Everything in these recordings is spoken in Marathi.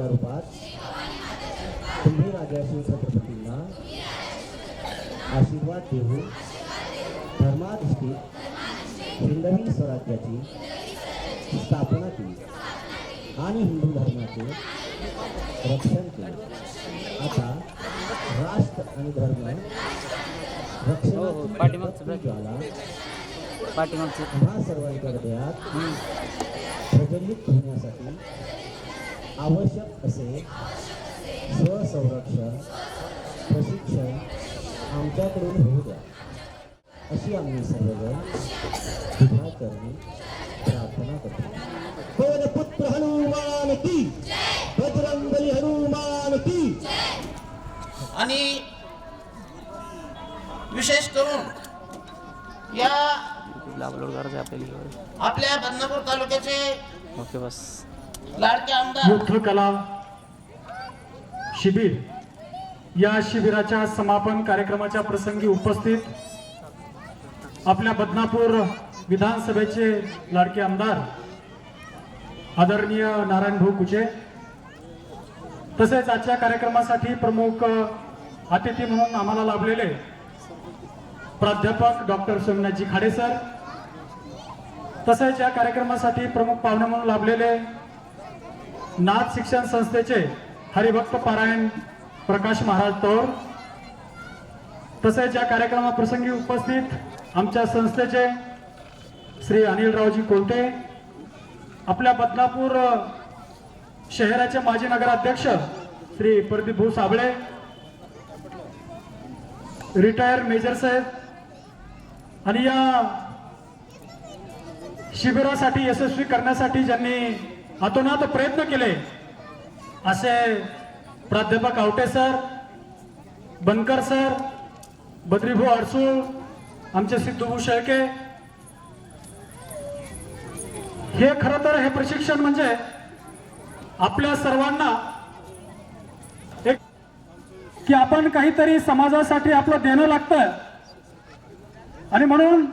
माझ्या रूपात तुम्ही राजा शिव छत्रपतींना आशीर्वाद देऊन धर्माधिष्ठित हिंदवी स्वराज्याची स्थापना केली आणि हिंदू धर्माचे रक्षण केले. आता राष्ट्र आणि धर्म हो, हो, पाठीमागचं ह्या सर्वांच्या हृदयात प्रज्वलित होण्यासाठी आवश्यक असे स्वसंरक्षण प्रशिक्षण आमच्याकडून होऊ द्या अशी आम्ही सर्वजण तुझ्या चरणी प्रार्थना करतो पवन पुत्र हनुमान की बजरंगली हनुमान की आणि विशेष करून या आपल्या बदनापूर तालुक्याचे ओके बस. लाडके आमदार कला शिबिर या शिबिराच्या समापन कार्यक्रमाच्या प्रसंगी उपस्थित आपल्या बदनापूर विधानसभेचे लाडके आमदार आदरणीय नारायण भाऊ कुचे तसेच आजच्या कार्यक्रमासाठी प्रमुख अतिथी म्हणून आम्हाला लाभलेले प्राध्यापक डॉक्टर सोमनाथजी खाडे सर तसेच या कार्यक्रमासाठी प्रमुख पाहुणे म्हणून लाभलेले नाथ शिक्षण संस्थेचे हरिभक्त पारायण प्रकाश महाराज तौर तसेच या कार्यक्रमाप्रसंगी उपस्थित आमच्या संस्थेचे श्री अनिलरावजी कोलते आपल्या बदनापूर शहराचे माजी नगराध्यक्ष श्री प्रदीप भाऊ साबळे रिटायर मेजर साहेब. आणि या शिबिरासाठी यशस्वी करण्यासाठी ज्यांनी अतोनात प्रयत्न केले असे प्राध्यापक आवटे सर बनकर सर बद्रीभाऊ अडसूळ आमचे सिद्धूभाऊ शेळके. हे खरं तर हे प्रशिक्षण म्हणजे आपल्या सर्वांना की आपण काहीतरी समाजासाठी आपलं देणं लागतं आणि म्हणून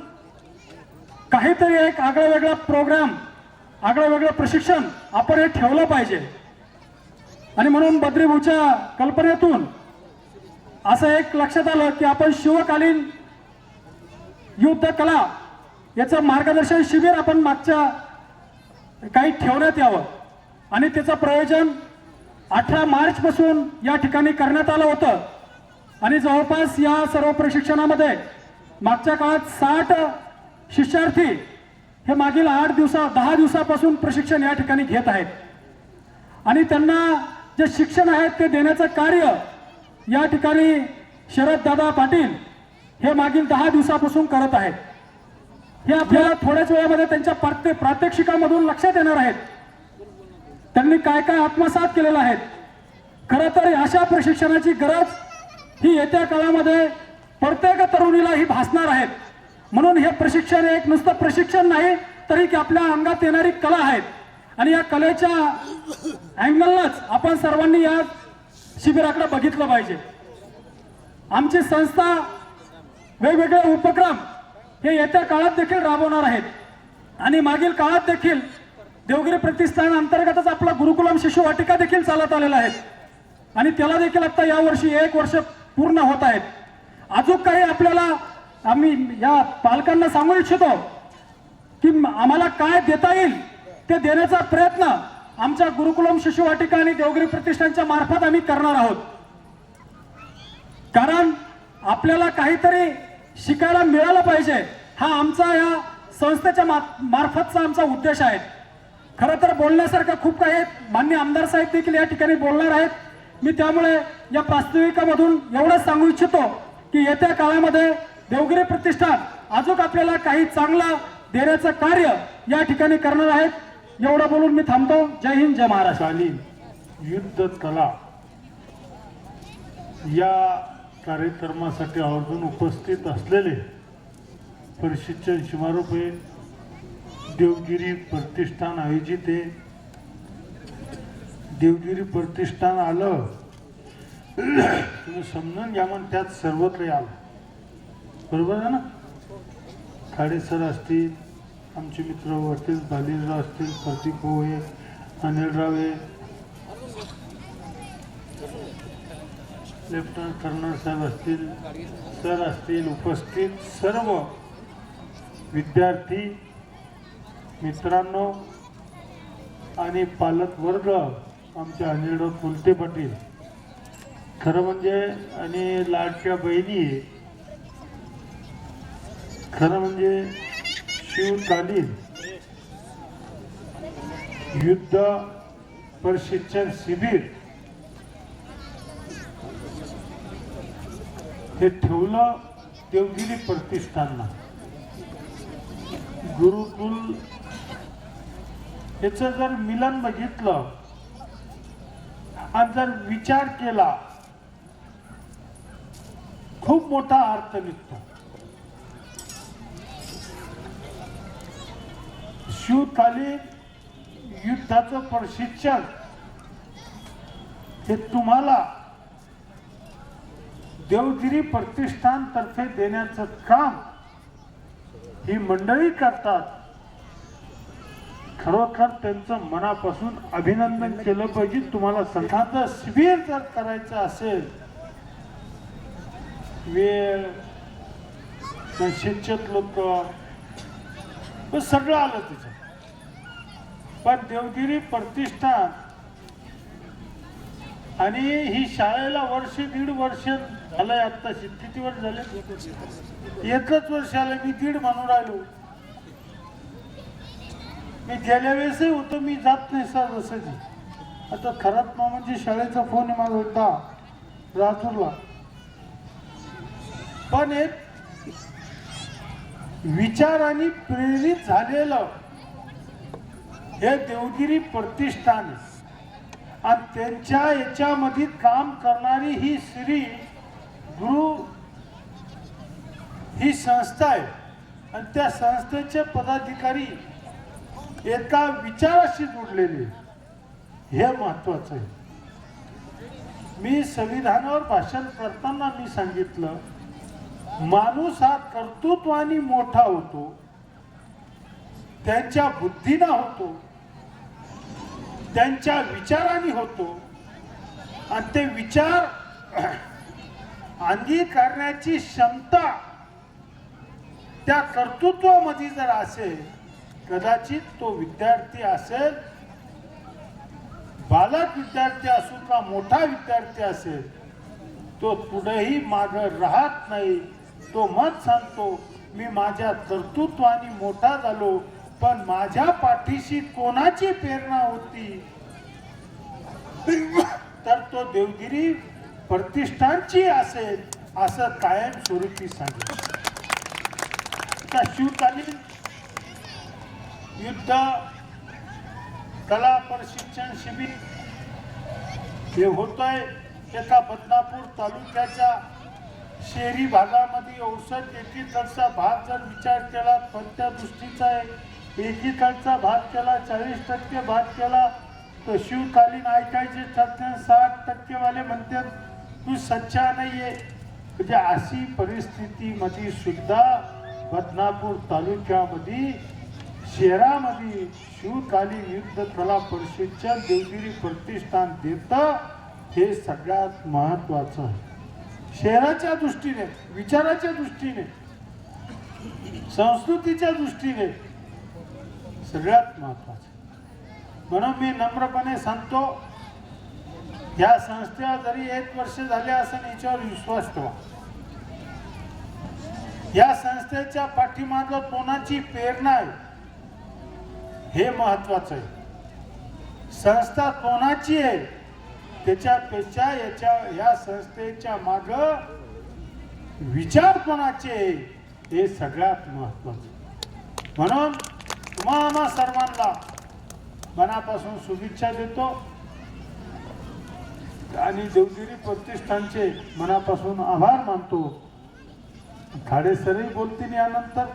काहीतरी एक आगळा वेगळा प्रोग्राम आगळं वेगळं प्रशिक्षण आपण हे ठेवलं पाहिजे. आणि म्हणून बद्रीभूच्या कल्पनेतून असं एक लक्षात आलं की आपण शिवकालीन युद्ध कला याचं मार्गदर्शन शिबिर आपण मागच्या काही ठेवण्यात यावं. आणि त्याचं प्रयोजन अठरा मार्च पासून या ठिकाणी करण्यात आलं होतं. आणि जवळपास या सर्व प्रशिक्षणामध्ये मागच्या काळात साठ शिष्यार्थी हे मागील आठ दिवसा दहा दिवसापासून प्रशिक्षण या ठिकाणी घेत आहेत. आणि त्यांना जे शिक्षण आहे ते देण्याचं कार्य या ठिकाणी शरद दादा पाटील हे मागील दहा दिवसापासून करत आहेत. हे आपल्याला थोड्याच वेळामध्ये त्यांच्या प्रात्य प्रात्यक्षिकामधून लक्षात येणार आहेत. त्यांनी काय काय आत्मसात केलेलं आहे? खरं तर अशा प्रशिक्षणाची गरज ही येत्या काळामध्ये प्रत्येक तरुणीला ही भासणार आहेत म्हणून हे प्रशिक्षण एक नुसतं प्रशिक्षण नाही तरी की आपल्या अंगात येणारी कला आहेत आणि या कलेच्या अँगलनंच आपण सर्वांनी या शिबिराकडे बघितलं पाहिजे. आमची संस्था वेगवेगळे उपक्रम हे येत्या काळात देखील राबवणार आहेत आणि मागील काळात देखील देवगिरी प्रतिष्ठान अंतर्गतच आपला गुरुकुलम शिशु वाटिका देखील चालत आलेला आहे. आणि त्याला देखील आता यावर्षी एक वर्ष पूर्ण होत आहेत. अजून काही आपल्याला आम्ही या पालकांना सांगू इच्छितो की आम्हाला काय देता येईल ते देण्याचा प्रयत्न आमच्या गुरुकुलम शिशु वाटिका आणि देवगिरी प्रतिष्ठानच्या मार्फत आम्ही करणार आहोत. कारण आपल्याला काहीतरी शिकायला मिळालं पाहिजे हा आमचा या संस्थेच्या मा- मार्फतचा आमचा उद्देश आहे. खरं तर बोलण्यासारखं खूप काही आहेत. मान्य आमदार साहेब देखील या ठिकाणी बोलणार आहेत. मी त्यामुळे या प्रास्ताविकामधून एवढंच सांगू इच्छितो की येत्या काळामध्ये देवगिरी प्रतिष्ठान अजून आपल्याला काही चांगलं देण्याचं कार्य या ठिकाणी करणार आहेत. एवढं बोलून मी थांबतो. जय हिंद जय महाराष्ट्र. युद्ध कला या कार्यक्रमासाठी आवर्जून उपस्थित असलेले परिषदचे समारोपे देवगिरी प्रतिष्ठान आयोजित आहे. देवगिरी प्रतिष्ठान आलं तुम्ही समजून घ्या मग त्यात सर्वत्र आलं बरोबर आहे ना? खाडे सर असतील आमचे मित्र वरतील बालिराव असतील प्रतीक भाऊ आहे अनिलराव आहे लेफ्टनंट कर्नल साहेब असतील सर असतील उपस्थित सर्व विद्यार्थी मित्रांनो आणि पालक वर्ग आमच्या अनिल कुलते पाटील. खरं म्हणजे आणि लाडच्या बहिणी खरं म्हणजे शिवकालीन युद्ध प्रशिक्षण शिबिर हे ठेवलं देवगिरी प्रतिष्ठानला. गुरुकुल याचं जर मिलन बघितलं आणि जर विचार केला खूप मोठा अर्थ निघतो. शिवकालीन युद्धाचं प्रशिक्षण हे तुम्हाला देवगिरी प्रतिष्ठान तर्फे देण्याचं काम ही मंडळी करतात. खरोखर त्यांचं मनापासून अभिनंदन केलं पाहिजे. तुम्हाला संघाचं शिबिर जर करायचं असेल वेळ शिक्षित लोक सगळं आलं तिचं पण देवगिरी प्रतिष्ठान आणि ही शाळेला वर्ष दीड वर्ष झालंय आता किती वर्ष झाले? एकच वर्ष आलं मी दीड म्हणून राहिलो. मी गेल्या वेळेसही होतो मी जात नाही सर जसं आता खरात म्हणजे शाळेचा फोन आहे माझा होता राजूरला पण एक विचाराने प्रेरित झालेलं हे देवगिरी प्रतिष्ठान आणि त्यांच्या याच्यामध्ये काम करणारी ही श्री गुरु ही संस्था आहे. आणि त्या संस्थेचे पदाधिकारी एका विचाराशी जोडलेली हे महत्वाचं आहे. मी संविधानावर भाषण करताना मी सांगितलं माणूस हा कर्तृत्वाने मोठा होतो त्यांच्या बुद्धीना होतो त्यांच्या विचाराने होतो आणि ते विचार अंगीकारण्याची क्षमता त्या कर्तृत्वामध्ये जर असेल कदाचित तो विद्यार्थी असेल बालक विद्यार्थी असू का मोठा विद्यार्थी असेल तो पुढेही माग राहत नाही. तो मत सांगतो मी माझ्या कर्तृत्वाने मोठा झालो पण माझ्या पाठीशी कोणाची प्रेरणा होती? तर तो देवगिरी प्रतिष्ठानची असेल असं कायम स्वरूपी सांगितलं शिवकालीन युद्ध कला प्रशिक्षण शिबिर हे होतंय. एका बदनापूर तालुक्याच्या शहरी भागामध्ये औषध एकीकडचा भाग जर विचार केला कोणत्या दृष्टीचा आहे एकीकडचा भाग केला चाळीस टक्के भाग केला तर शिवकालीन ऐकायचे ठरते साठ टक्केवाले म्हणतात तू सच्चा नाही आहे म्हणजे अशी परिस्थितीमध्ये सुद्धा बदनापूर तालुक्यामध्ये शहरामध्ये शिवकाली युद्ध कला परिषदच्या देवगिरी प्रतिष्ठान देतं हे सगळ्यात महत्वाचं आहे. शहराच्या दृष्टीने विचाराच्या दृष्टीने संस्कृतीच्या दृष्टीने सगळ्यात महत्वाचं म्हणून मी नम्रपणे सांगतो या संस्थेला जरी एक वर्ष झाले असं याच्यावर विश्वास ठेवा. या संस्थेच्या पाठीमागं कोणाची प्रेरणा आहे? हे महत्वाचं आहे. संस्था कोणाची आहे? त्याच्यापेक्षा याच्या या संस्थेच्या माग विचार कोणाचे आहे? हे सगळ्यात महत्वाचं म्हणून तुम्हाला सर्वांना मनापासून शुभेच्छा देतो. आणि देवगिरी प्रतिष्ठानचे मनापासून आभार मानतो. खाडे सरही बोलतील यानंतर.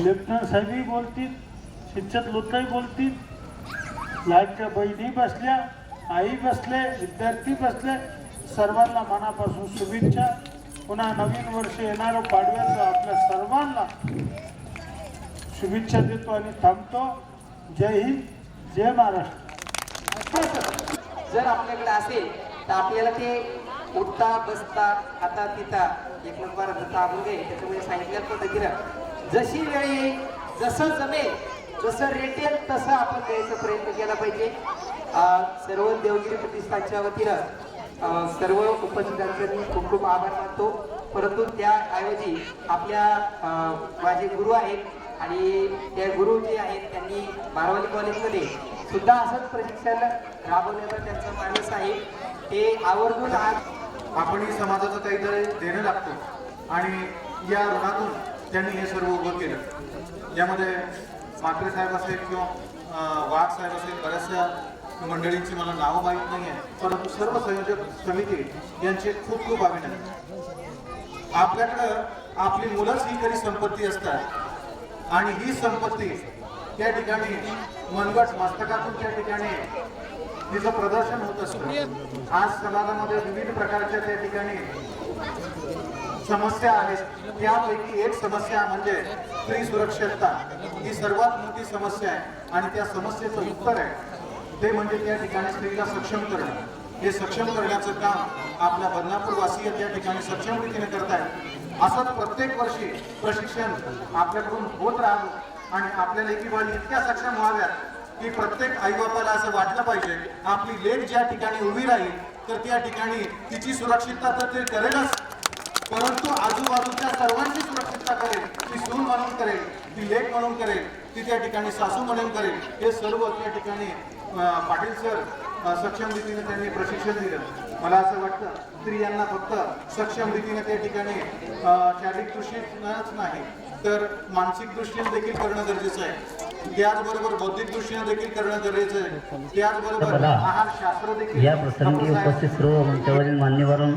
लेफ्टनंट साहेबही बोलतील. इच्छत लोकही बोलतील लाडक्या बहिणी बसल्या आई बसले विद्यार्थी बसले. सर्वांना मनापासून शुभेच्छा. पुन्हा नवीन वर्ष येणारं पाडव्याचं आपल्या सर्वांना शुभेच्छा देतो आणि थांबतो. जय हिंद जय महाराष्ट्र. जर आपल्याकडे असेल तर आपल्याला ते उठता बसता आता तिथा एक नंबर ताबून घे त्याच्यामुळे सांगितल्या पद्धतीनं जशी वेळ येईल जसं जमेल जसं रेटेल तसं आपण द्यायचा प्रयत्न केला पाहिजे. सर्व देवगिरी प्रतिष्ठानच्या वतीनं सर्व उपस्थितांचे मी खूप खूप आभार मानतो. परंतु त्याऐवजी आपल्या माझे गुरु आहेत आणि त्या गुरु जे आहेत त्यांनी बारावली कॉलेजमध्ये सुद्धा असंच प्रशिक्षण राबवण्याचा त्यांचा माणूस आहे. ते आवर्जून आज आपणही समाजाचं काहीतरी देणं लागतो. आणि या ऋणातून त्यांनी हे सर्व उभं केलं. यामध्ये मात्रे साहेब असेल किंवा वाघ साहेब असेल बऱ्याचशा मंडळींची मला नावं माहीत नाही आहे परंतु सर्व संयोजक समिती यांचे खूप खूप अभिनंदन. आपल्याकडं आपली मुलंच ही खरी संपत्ती असतात आणि ही संपत्ती त्या ठिकाणी मनगट मस्तकातून त्या ठिकाणी तिचं प्रदर्शन होत असतं. आज समाजामध्ये विविध प्रकारच्या त्या ठिकाणी समस्या आहेत त्यापैकी एक समस्या म्हणजे स्त्री सुरक्षितता. ही सर्वात मोठी समस्या आहे आणि त्या समस्येचं उत्तर आहे. ते म्हणजे त्या ठिकाणी स्त्रीला सक्षम करणं. हे सक्षम करण्याचं काम आपल्या बदनापूरवासीय त्या ठिकाणी सक्षम रीतीने करतायत. असंच प्रत्येक वर्षी प्रशिक्षण आपल्याकडून होत राहावं आणि आपल्या लेखीबाळी इतक्या सक्षम व्हाव्यात की प्रत्येक आईबापाला असं वाटलं पाहिजे आपली लेख ज्या ठिकाणी उभी राहील तर त्या ठिकाणी तिची सुरक्षितता तर ते करेलच. परंतु आजूबाजूच्या सर्वांची सुरक्षितता करेल ती सून म्हणून करेल ती लेख म्हणून करेल ती त्या ठिकाणी सासू म्हणून करेल हे सर्व त्या ठिकाणी पाटील सर सक्षम रीतीने त्यांनी प्रशिक्षण दिलं. मला असं वाटतं स्त्रियांना फक्त सक्षम रीतीने त्या ठिकाणी शारीरिक दृष्टीनंच नाही तर मानसिक दृष्टीने देखील करणं गरजेचं आहे. त्याचबरोबर बौद्धिक दृष्टीने देखील करणं गरजेचं आहे. त्याचबरोबर आहार शास्त्र देखील या प्रसंगी उपस्थित सर्व मंचावरील मान्यवरून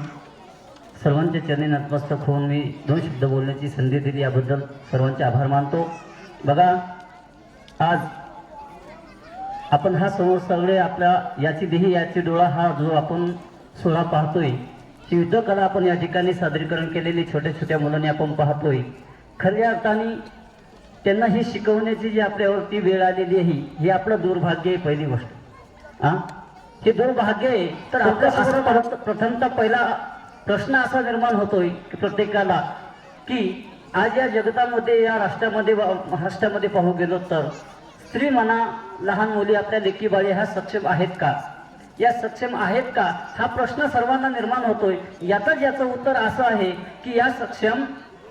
सर्वांच्या चरणी नतमस्तक होऊन मी दोन शब्द बोलण्याची संधी दिली याबद्दल सर्वांचे आभार मानतो. बघा आज आपण हा समोर सगळे आपल्या याची देही याची डोळा हा जो आपण सोहळा पाहतोय ही युद्धकला आपण या ठिकाणी सादरीकरण केलेली छोट्या छोट्या मुलांनी आपण पाहतोय. खऱ्या अर्थाने त्यांना ही शिकवण्याची जी आपल्यावरती वेळ आलेली आहे ही आपलं दुर्भाग्य आहे पहिली गोष्ट. हा हे दुर्भाग्य आहे तर आपल्यासमोर परत- प्रथमतः पहिला प्रश्न असा निर्माण होतोय की प्रत्येकाला की आज या जगतामध्ये या राष्ट्रामध्ये राष्ट्रामध्ये महाराष्ट्रामध्ये पाहू गेलो तर स्त्री म्हणा लहान मुली आपल्या लेकीबाळी ह्या सक्षम आहेत का? या सक्षम आहेत का? हा प्रश्न सर्वांना निर्माण होतोय. यातच याचं उत्तर असं आहे की या सक्षम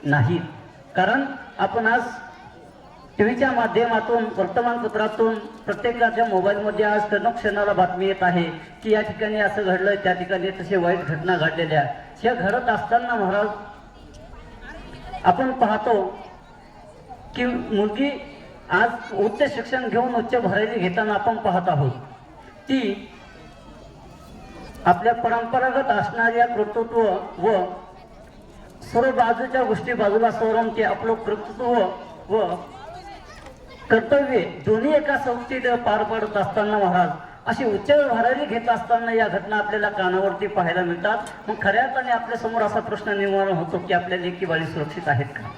नाहीत. कारण आपण आज टीव्हीच्या माध्यमातून वर्तमानपत्रातून प्रत्येकाच्या मोबाईलमध्ये आज क्षणोक्षणाला बातमी येत आहे की या ठिकाणी असं घडलंय त्या ठिकाणी तसे वाईट घटना घडलेल्या ह्या घडत असताना महाराज आपण पाहतो की मुलगी आज उच्च शिक्षण घेऊन उच्च भरारी घेताना आपण पाहत आहोत. ती आपल्या परंपरागत असणाऱ्या कर्तृत्व व सर्व बाजूच्या गोष्टी बाजूला सोडून ते आपलं कर्तृत्व व कर्तव्य दोन्ही एका संस्थेत पार पडत असताना महाराज अशी उच्च भरारी घेत असताना या घटना आपल्याला कानावरती पाहायला मिळतात. मग खऱ्या अर्थाने आपल्यासमोर असा प्रश्न निर्माण होतो की आपल्या लेखी बाळी सुरक्षित आहेत का?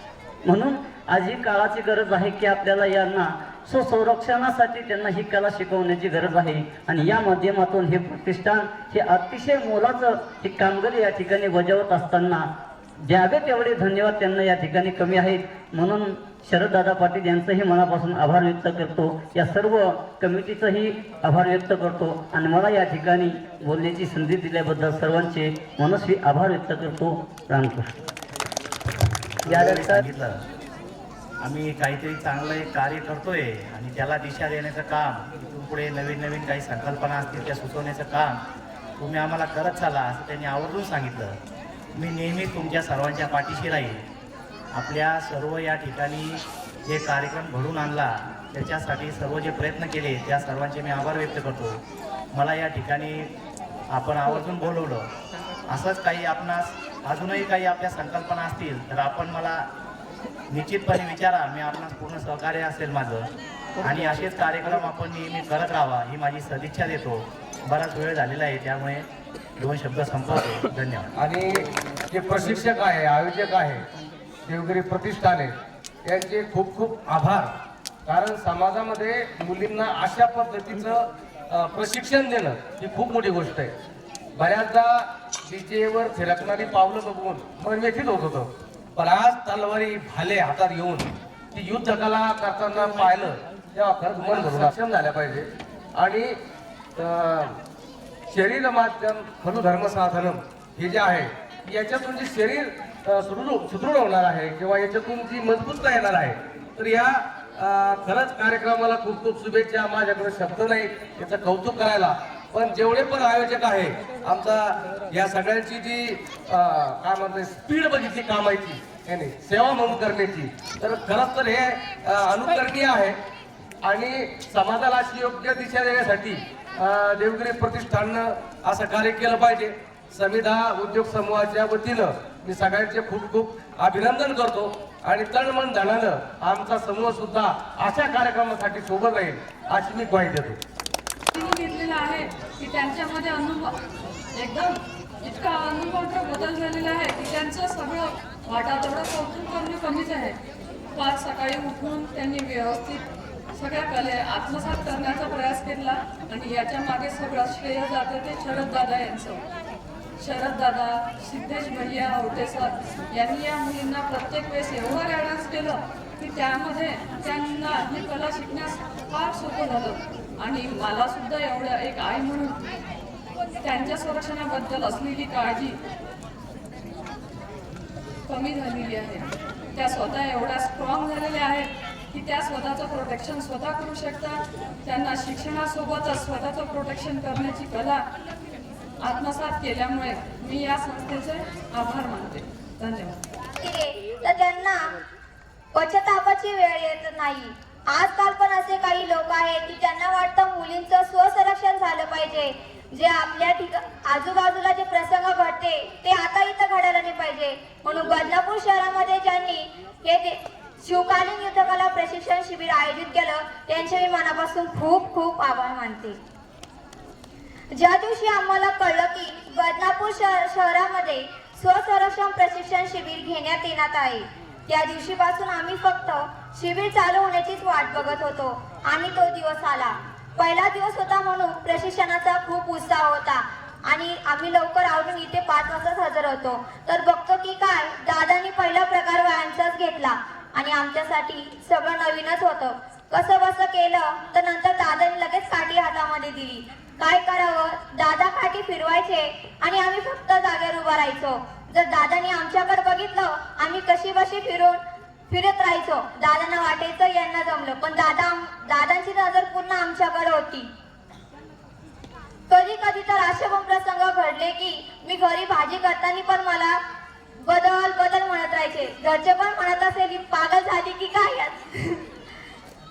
म्हणून आज ही काळाची गरज आहे की आपल्याला यांना स्वसंरक्षणासाठी त्यांना ही कला शिकवण्याची गरज आहे. आणि या माध्यमातून हे प्रतिष्ठान हे अतिशय मोलाचं ही कामगिरी या ठिकाणी बजावत असताना द्यावे तेवढे धन्यवाद त्यांना या ठिकाणी कमी आहेत. म्हणून शरददादा पाटील यांचंही मनापासून आभार व्यक्त करतो. या सर्व कमिटीचंही आभार व्यक्त करतो. आणि मला या ठिकाणी बोलण्याची संधी दिल्याबद्दल सर्वांचे मनस्वी आभार व्यक्त करतो. रामकृष्ण. आम्ही काहीतरी चांगलं एक कार्य करतोय आणि त्याला दिशा देण्याचं काम इथून पुढे नवीन नवीन काही संकल्पना असतील त्या सुचवण्याचं काम तुम्ही आम्हाला करत चाला असं त्यांनी आवर्जून सांगितलं. मी नेहमी तुमच्या सर्वांच्या पाठीशी राहील आपल्या सर्व या ठिकाणी जे कार्यक्रम घडून आणला त्याच्यासाठी सर्व जे प्रयत्न केले त्या सर्वांचे मी आभार व्यक्त करतो. मला या ठिकाणी आपण आवर्जून बोलवलं. असंच काही आपणास अजूनही काही आपल्या संकल्पना असतील तर आपण मला निश्चितपणे विचारा मी आपणास पूर्ण सहकार्य असेल माझं. आणि असेच कार्यक्रम आपण नेहमी करत राहावा ही माझी सदिच्छा देतो. बराच वेळ झालेला आहे त्यामुळे दोन शब्द संपवतो. धन्यवाद. आणि जे प्रशिक्षक आहे आयोजक आहे देवगिरी प्रतिष्ठान आहे यांचे खूप खूप आभार. कारण समाजामध्ये मुलींना अशा पद्धतीचं प्रशिक्षण देणं ही खूप मोठी गोष्ट आहे. बऱ्याचदा डीजेवर फिरकणारी पावलं बघून मन व्यथित होत होतं. पण आज तलवारी भाले हातात येऊन ती युद्ध कला करताना पाहिलं तेव्हा खरंच मन भरून सक्षम झाल्या पाहिजे. आणि शरीर माध्यम खलु धर्मसाधनम हे जे आहे याच्यातून जे शरीर सुदृढ हो- सुदृढ होणार आहे किंवा याच्यातून जी मजबूतता येणार आहे तर या खरंच कार्यक्रमाला खूप खूप शुभेच्छा. माझ्याकडे शब्द नाही याचं कौतुक करायला. पण जेवढे पण आयोजक आहे आमचा या सगळ्यांची जी काय म्हणते स्पीड बघितली कामाची याने सेवा म्हणून करण्याची तर खरंच तर हे अनुकरणीय आहे. आणि समाजाला अशी योग्य दिशा देण्यासाठी देवगिरी प्रतिष्ठाननं असं कार्य केलं पाहिजे. समिधा उद्योग समूहाच्या वतीनं मी सगळ्यांचे खूप खूप अभिनंदन करतो. आणि तण मन धनानं आमचा समूह सुद्धा अशा कार्यक्रमासाठी सोबत राहील अशी मी ग्वाही देतो. घेतलेला आहे की त्यांच्यामध्ये अनुभव एकदम इतका अनुभव बदल झालेला आहे की त्यांचं सगळं वाटातोडं कौतुक करणे कमीच आहे. पाच सकाळी उठून त्यांनी व्यवस्थित सगळ्या कले आत्मसात करण्याचा प्रयास केला आणि याच्या मागे सगळं श्रेय जातं ते शरद दादा यांचं. शरद दादा सिद्धेश भैया आवटे सर यांनी या मुलींना प्रत्येक वेळेस एवढं गायडन्स केलं की त्यामध्ये त्यांना ही कला शिकण्यास फार सोपं झालं. आणि मला सुद्धा एवढं एक आई म्हणून त्यांच्या संरक्षणाबद्दल असलेली काळजी कमी झालेली आहे. त्या स्वतः एवढ्या स्ट्रॉंग झालेल्या आहेत की त्या स्वतःचं प्रोटेक्शन स्वतः करू शकतात. त्यांना शिक्षणासोबतच स्वतःचं प्रोटेक्शन करण्याची कला आत्मसात केल्यामुळे मी या संस्थेचे आभार मानते. धन्यवाद. तर त्यांना पश्चातापाची वेळ येत नाही. आजकाल पण असे काही लोक आहेत की त्यांना वाटतं मुलींचं स्वसंरक्षण झालं पाहिजे. जे आपल्या ठिका आजूबाजूला जे प्रसंग घडते ते आता इथं घडायला नाही पाहिजे. म्हणून बदलापूर शहरामध्ये ज्यांनी हे शिवकालीन युद्धकला प्रशिक्षण शिबिर आयोजित केलं त्यांचे मी मनापासून खूप खूप आभार मानते. ज्या दिवशी आम्हाला कळलं की बदनापूर शहर शहरामध्ये स्वसंरक्षण प्रशिक्षण शिबिर घेण्यात येण्यात आहे त्या दिवशीपासून आम्ही फक्त शिबिर चालू होण्याचीच वाट बघत होतो. आणि तो दिवस आला. पहिला दिवस होता म्हणून प्रशिक्षणाचा खूप उत्साह होता. आणि आम्ही लवकर आवडून इथे पाच वाजताच हजर होतो. तर बघतो की काय दादानी पहिला प्रकार व्यायामचाच घेतला. आणि आमच्यासाठी सगळं नवीनच होतं. कसं बसं केलं तर नंतर दादानी लगेच काठी हातामध्ये दिली. काय करावं? दादा काठी फिरवायचे आणि आम्ही फक्त जागेवर उभा राहायचो. जर दादानी आमच्याकडे बघितलं आम्ही कशी बशी फिरून फिरत राहायचो. दादांना वाटायचं यांना जमलं पण दादा दादांची नजर पूर्ण आमच्याकडे होती. कधी कधी तर असे पण प्रसंग घडले की मी घरी भाजी करताना पण मला बदल बदल म्हणत राहायचे. घरचे पण म्हणत असेल पागल झाली की काय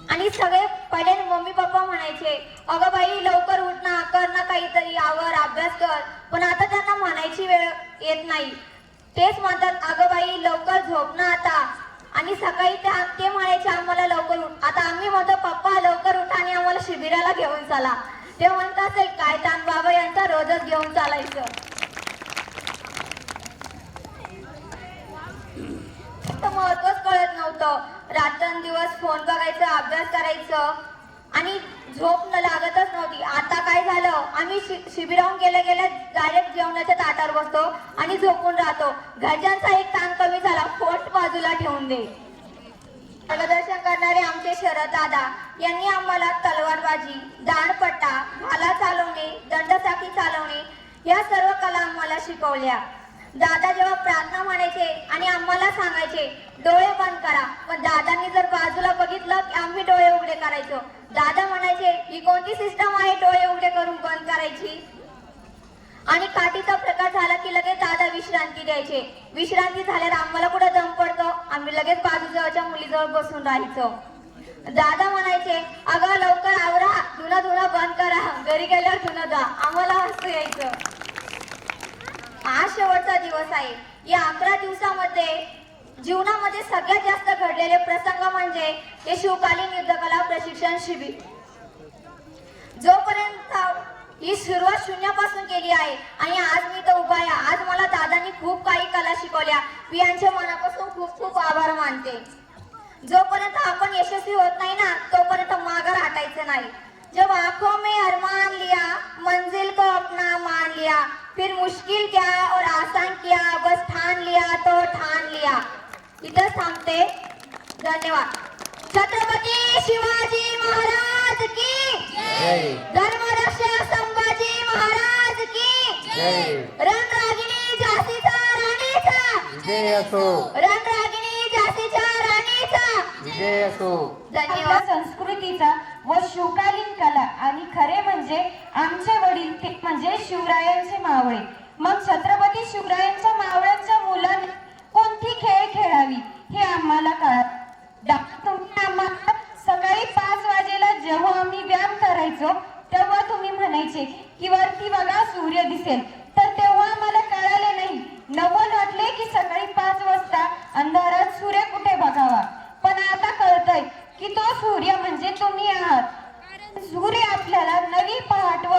आणि सगळे पहिले मम्मी पप्पा म्हणायचे अगं बाई लवकर उठ ना कर ना काहीतरी आवर अभ्यास कर. पण आता त्यांना म्हणायची वेळ येत नाही. तेच म्हणतात अगं बाई लवकर झोप ना आता. आणि सकाळी त्या ते म्हणायचे आम्हाला लवकर उठ. आता आम्ही म्हणतो पप्पा लवकर उठा आणि आम्हाला शिबिराला घेऊन चला. ते म्हणत असेल काय ताण बाबा यांचा रोजच घेऊन चालायचं. तर महत्वच कळत नव्हतं. रात्रंदिवस फोन बघायचं अभ्यास करायचं. आणि झोप न लागतच नव्हती. आता काय झालं? आम्ही शि शिबिराहून गेल्या गेल्या डायरेक्ट जेवणाच्या ताटावर बसतो आणि झोपून राहतो. घरच्यांचा एक ताण कमी झाला. फोन बाजूला ठेवून दे. मार्गदर्शन करणारे आमचे शरद दादा यांनी आम्हाला तलवारबाजी दाणपट्टा भाला चालवणे दंडसाखी चालवणे या सर्व कला आम्हाला शिकवल्या. दादा जेव्हा प्रार्थना म्हणायचे आणि आम्हाला सांगायचे डोळे बंद करा. पण दादांनी जर बाजूला बघितलं की आम्ही डोळे उघडे करायचो. दादा म्हणायचे ही कोणती सिस्टम आहे डोळे उघडे करून बंद करायची? आणि काठीचा प्रकार झाला की लगेच दादा विश्रांती द्यायचे. विश्रांती झाल्यावर आम्हाला कुठं दम पडतो? आम्ही लगेच बाजूजवळच्या मुलीजवळ बसून राहायचो. दादा म्हणायचे अगं लवकर आवरा. धुणं धुणं बंद करा. घरी गेल्यावर धुणं जा. आम्हाला हसू यायचं. आज शेवटचा दिवस आहे. या अकरा दिवसामध्ये जीवनामध्ये सगळ्यात जास्त घडलेले प्रसंग म्हणजे हे शिवकालीन युद्धकला प्रशिक्षण शिबिर. जोपर्यंत ही सुरुवात शून्यापासून केली आहे आणि आज मी तर उभा आहे आज मला दादांनी खूप काही कला शिकवल्या. मी यांच्या मनापासून खूप खूप आभार मानते. जोपर्यंत आपण यशस्वी होत नाही ना तोपर्यंत माघार हटायचं नाही. जब आंखों में अरमान लिया मंजिल को अपना मान लिया फिर मुश्किल क्या और आसान किया बस ठान लिया तो ठान लिया। इथंच थांबते धन्यवाद। छत्रपती शिवाजी महाराज की धर्मरक्षक संभाजी महाराज की रणरागिणी झाशीचा राणीचा। रणरागिणी झाशीच्या राणीचा। धन्यवाद। संस्कृतीचा व शिवकालीन कला. आणि खरे म्हणजे आमचे वडील ते म्हणजे शिवरायांचे मावळे. मग छत्रपती शिवरायांच्या मावळ्यांच्या मुलांनी कोणती खेळ खेळावी हे आम्हाला कळत तुम्ही आम्हाला सकाळी पाच वाजेला जेव्हा आम्ही व्यायाम करायचो तेव्हा तुम्ही म्हणायचे की वरती बघा सूर्य दिसेल. तर तेव्हा आम्हाला कळाले नाही. नव्वद वाटले की सकाळी पाच वाजता अंधारात सूर्य कुठे बघावा? पण आता कळतंय की तो सूर्य म्हणजे तुम्ही आहात. कारण सूर्य आपल्याला नवी पहाट व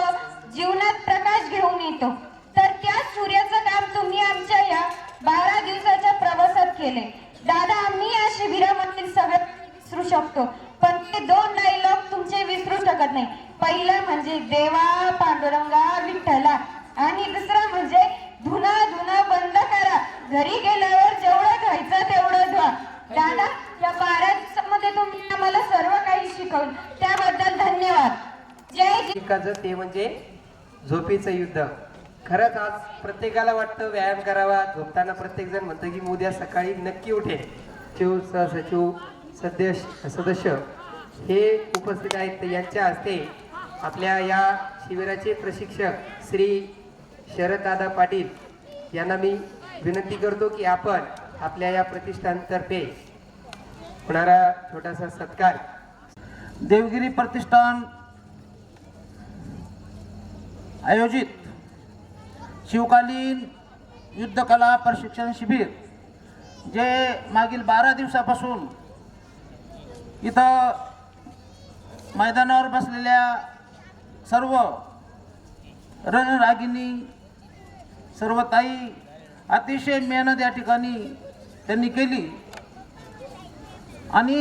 जीवनात प्रकाश घेऊन येतो. तर त्या सूर्याचं काम तुम्ही आमच्या या बारा दिवसाच्या प्रवासात केले दादा आम्ही या शिबिरामधील सगळं विसरू शकतो. पण ते दोन डायलॉग तुमचे विसरू शकत नाही. पहिला म्हणजे देवा पांडुरंगा विठ्ठला आणि दुसरा म्हणजे धुना धुना बंद करा. घरी गेल्यावर जेवढं खायचं तेवढं धुवा. दादा या बारा तुम्ही आम्हाला सर्व काही शिकवलं. त्याबद्दल धन्यवाद. जय शिकायचं ते म्हणजे झोपेचं युद्ध. खरंच आज प्रत्येकाला वाटतं व्यायाम करावा. झोपताना प्रत्येक जण म्हणतं की उद्या सकाळी नक्की उठे. सचिव सहसचिव सदस्य सदस्य हे उपस्थित आहेत. यांच्या हस्ते आपल्या या शिबिराचे प्रशिक्षक श्री शरददादा पाटील यांना मी विनंती करतो की आपण आपल्या या प्रतिष्ठानतर्फे होणारा छोटासा सत्कार. देवगिरी प्रतिष्ठान आयोजित शिवकालीन युद्धकला प्रशिक्षण शिबिर जे मागील बारा दिवसापासून इथं मैदानावर बसलेल्या सर्व रणरागिनी सर्व ताई अतिशय मेहनत या ठिकाणी त्यांनी केली. आणि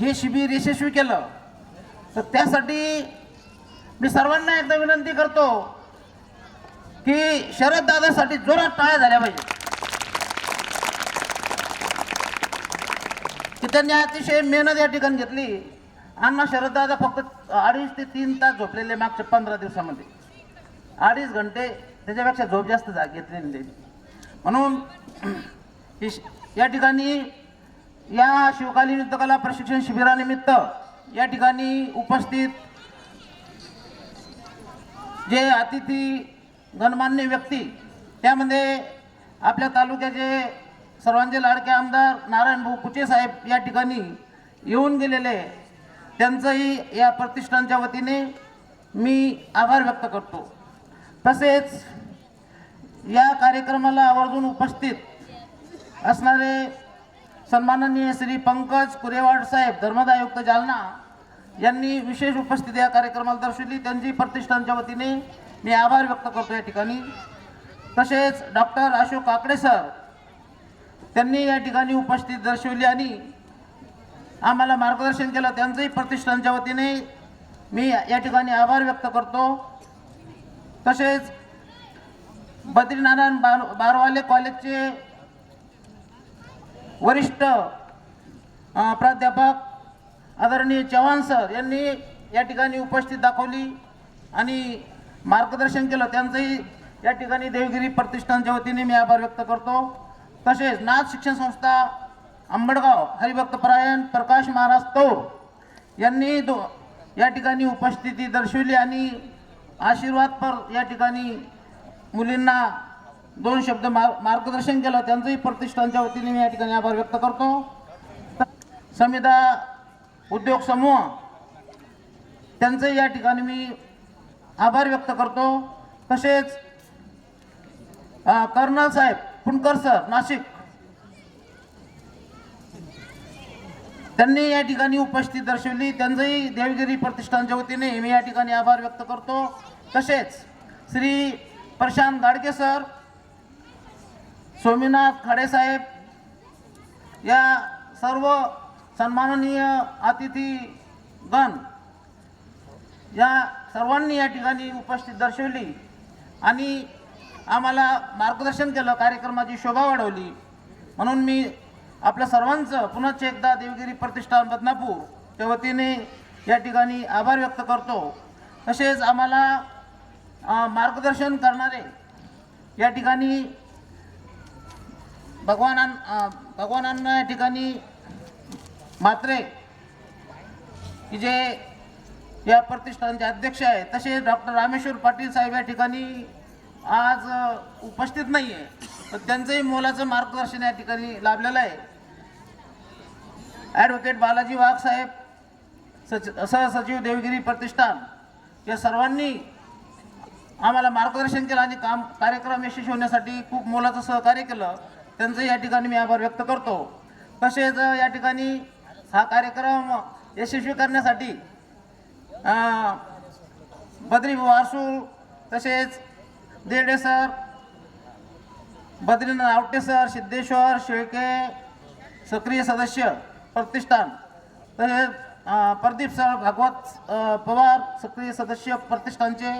हे शिबिर यशस्वी केलं. तर त्यासाठी मी सर्वांना एकदा विनंती करतो की शरद दादासाठी जोरात टाळ्या झाल्या पाहिजे की त्यांनी अतिशय मेहनत या ठिकाणी घेतली. अण्णा शरद दादा फक्त अडीच ते तीन तास झोपलेले मागच्या पंधरा दिवसामध्ये. अडीच घंटे त्याच्यापेक्षा झोप जास्त जा घेतलेली नाही. म्हणून ही या ठिकाणी या शिवकालीन युद्धकला प्रशिक्षण शिबिरानिमित्त या ठिकाणी उपस्थित जे अतिथी गणमान्य व्यक्ती त्यामध्ये आपल्या तालुक्याचे सर्वांचे लाडके आमदार नारायण भाऊ कुचे साहेब या ठिकाणी येऊन गेलेले त्यांचंही या प्रतिष्ठानच्या वतीने मी आभार व्यक्त करतो. तसेच या कार्यक्रमाला आवर्जून उपस्थित असणारे सन्माननीय श्री पंकज कुरेवाड साहेब धर्मदाय आयुक्त जालना यांनी विशेष उपस्थिती या कार्यक्रमाला दर्शवली. त्यांची प्रतिष्ठानच्या वतीने मी आभार व्यक्त करतो या ठिकाणी. तसेच डॉक्टर अशोक काकडे सर त्यांनी या ठिकाणी उपस्थित दर्शवली आणि आम्हाला मार्गदर्शन केलं. त्यांचंही प्रतिष्ठानच्या वतीने मी या ठिकाणी आभार व्यक्त करतो. तसेच बद्रीनारायण बार बारवाले कॉलेजचे वरिष्ठ प्राध्यापक आदरणीय चव्हाण सर यांनी या ठिकाणी उपस्थित दाखवली आणि मार्गदर्शन केलं. त्यांचंही या ठिकाणी देवगिरी प्रतिष्ठानच्या वतीने मी आभार व्यक्त करतो. तसेच नाथ शिक्षण संस्था आंबडगाव हरिभक्तपरायण प्रकाश महाराज तौर यांनी दो या ठिकाणी उपस्थिती दर्शवली आणि आशीर्वादपर या ठिकाणी मुलींना दोन शब्द मार्गदर्शन केलं. त्यांचंही प्रतिष्ठानच्या वतीने मी या ठिकाणी आभार व्यक्त करतो. समिधा उद्योग समूह त्यांचंही या ठिकाणी मी आभार व्यक्त करतो. तसेच कर्नल साहेब फुंडकर सर नाशिक त्यांनी या ठिकाणी उपस्थित दर्शवली. त्यांचंही देवगिरी प्रतिष्ठानच्या वतीने मी या ठिकाणी आभार व्यक्त करतो. तसेच श्री प्रशांत गाडगे सर सोमीनाथ खाडेसाहेब या सर्व सन्माननीय अतिथीगण या सर्वांनी या ठिकाणी उपस्थित दर्शवली आणि आम्हाला मार्गदर्शन केलं कार्यक्रमाची शोभा वाढवली. म्हणून मी आपल्या सर्वांचं पुनश्च एकदा देवगिरी प्रतिष्ठान बदनापूर वतीने या ठिकाणी आभार व्यक्त करतो. तसेच आम्हाला मार्गदर्शन करणारे या ठिकाणी भगवानां भगवानांना या ठिकाणी मात्रे की जे या प्रतिष्ठानचे अध्यक्ष आहे तसे डॉक्टर रामेश्वर पाटील साहेब या ठिकाणी आज उपस्थित नाही आहे तर त्यांचंही मोलाचं मार्गदर्शन या ठिकाणी लाभलेलं आहे. ॲडव्होकेट बालाजी वाघ साहेब सच सहसचिव देवगिरी प्रतिष्ठान या सर्वांनी आम्हाला मार्गदर्शन केलं आणि काम कार्यक्रम यशस्वी होण्यासाठी खूप मोलाचं सहकार्य केलं. त्यांचं या ठिकाणी मी आभार व्यक्त करतो. तसेच या ठिकाणी हा कार्यक्रम यशस्वी करण्यासाठी बद्री वासूर तसेच देडे सर बद्रीनाथ आवटे सर सिद्धेश्वर शेळके सक्रिय सदस्य प्रतिष्ठान तसेच प्रदीप सर भागवत पवार सक्रिय सदस्य प्रतिष्ठानचे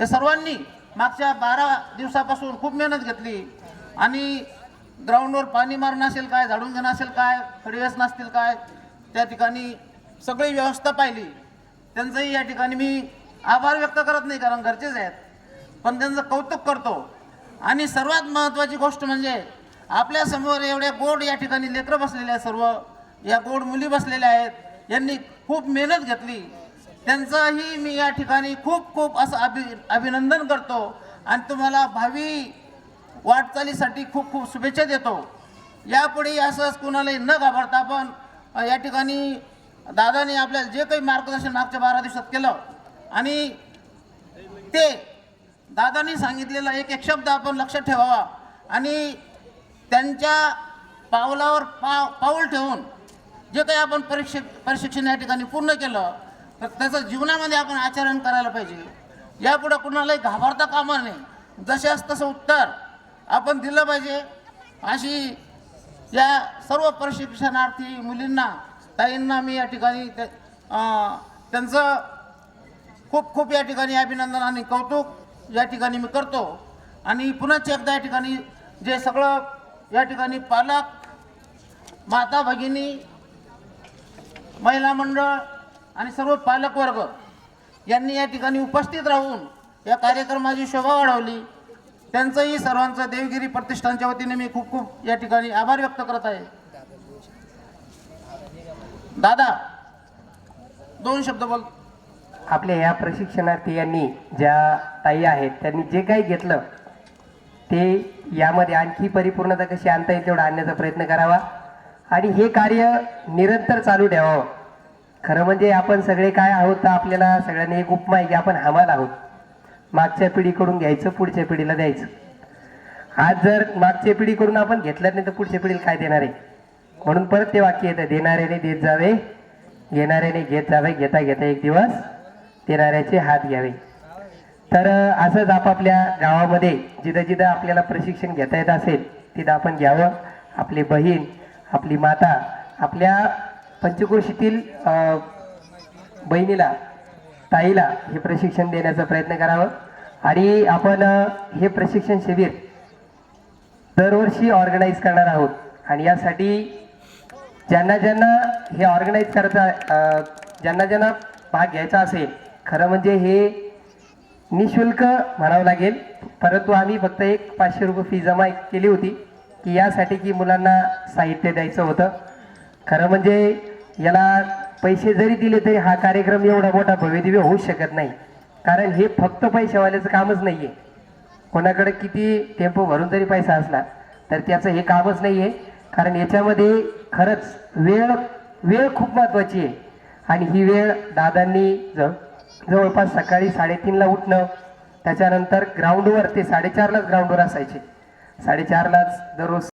या सर्वांनी मागच्या बारा दिवसापासून खूप मेहनत घेतली. आणि ग्राउंडवर पाणी मारणं असेल काय झाडून घेणं असेल काय खडीवेस नसतील काय त्या ठिकाणी सगळी व्यवस्था पाहिली. त्यांचंही या ठिकाणी मी आभार व्यक्त करत नाही कारण घरचेच आहेत पण त्यांचं कौतुक करतो. आणि सर्वात महत्त्वाची गोष्ट म्हणजे आपल्यासमोर एवढ्या गोड या ठिकाणी लेकरं बसलेले आहेत सर्व. या गोड मुली बसलेल्या आहेत. यांनी खूप मेहनत घेतली. त्यांचंही मी या ठिकाणी खूप खूप असं अभि अभिनंदन करतो. आणि तुम्हाला भावी वाटचालीसाठी खूप खूप शुभेच्छा देतो. यापुढे असंच कुणालाही न घाबरता आपण या ठिकाणी दादाने आपल्याला जे काही मार्गदर्शन मागच्या बारा दिवसात केलं आणि ते दादांनी सांगितलेला एक एक शब्द आपण लक्षात ठेवावा आणि त्यांच्या पावलावर पाव पाऊल ठेवून जे काही आपण परीक्षे प्रशिक्षण या ठिकाणी पूर्ण केलं तर त्याचं जीवनामध्ये आपण आचरण करायला पाहिजे. यापुढं कुणालाही घाबरता कामा नये. जशास तसं उत्तर आपण दिलं पाहिजे. अशी या सर्व प्रशिक्षणार्थी मुलींना ताईंना मी या ठिकाणी त्यांचं खूप खूप या ठिकाणी अभिनंदन आणि कौतुक या ठिकाणी मी करतो. आणि पुन्हाच एकदा या ठिकाणी जे सगळं या ठिकाणी पालक माता भगिनी महिला मंडळ आणि सर्व पालकवर्ग यांनी या ठिकाणी उपस्थित राहून या कार्यक्रमाची शोभा वाढवली. त्यांचंही सर्वांचं देवगिरी प्रतिष्ठानच्या वतीने मी खूप खूप या ठिकाणी आभार व्यक्त करत आहे. दादा दोन शब्द बोल. आपल्या या प्रशिक्षणार्थी यांनी ज्या ताई आहेत त्यांनी जे काही घेतलं ते यामध्ये आणखी परिपूर्णता कशी आणता येईल तेवढा आणण्याचा प्रयत्न करावा. आणि हे कार्य निरंतर चालू ठेवावं. खरं म्हणजे आपण सगळे काय आहोत तर आपल्याला सगळ्यांनी एक उपमा आहे की आपण हमाल आहोत. मागच्या पिढीकडून घ्यायचं पुढच्या पिढीला द्यायचं. आज जर मागच्या पिढीकडून आपण घेतलं नाही तर पुढच्या पिढीला काय देणार आहे? म्हणून परत ते वाक्य येतं देणाऱ्याने देत जावे घेणाऱ्याने घेत जावे घेता घेता एक दिवस देणाऱ्याचे हात घ्यावे. तर असंच आपापल्या गावामध्ये जिथं जिथं आपल्याला प्रशिक्षण घेता येत असेल तिथं आपण घ्यावं. आपली बहीण आपली माता आपल्या पंचकोशीतील बहिणीला ताईला हे प्रशिक्षण देण्याचा प्रयत्न करावं. आणि आपण हे प्रशिक्षण शिबिर दरवर्षी ऑर्गनाईज करणार आहोत. आणि यासाठी ज्यांना ज्यांना हे ऑर्गनाईज करता ज्यांना ज्यांना भाग घ्यायचा असेल खरं म्हणजे हे निशुल्क म्हणावं लागेल. परंतु आम्ही फक्त एक पाचशे रुपये फी जमा केली होती की यासाठी की मुलांना साहित्य द्यायचं होतं. खरं म्हणजे याला पैसे जरी दिले तरी हा कार्यक्रम एवढा मोठा भव्यदिव्य होऊ शकत नाही. कारण हे फक्त पैशावाल्याचं कामच नाही आहे कोणाकडे किती टेम्पो भरून जरी पैसा असला तर त्याचं हे कामच नाही आहे कारण याच्यामध्ये खरंच वेळ वेळ खूप महत्त्वाची आहे. आणि ही वेळ दादांनी ज जवळपास सकाळी साडेतीनला उठणं त्याच्यानंतर ग्राउंडवर ते साडेचारलाच ग्राउंडवर असायचे. साडेचारलाच दररोज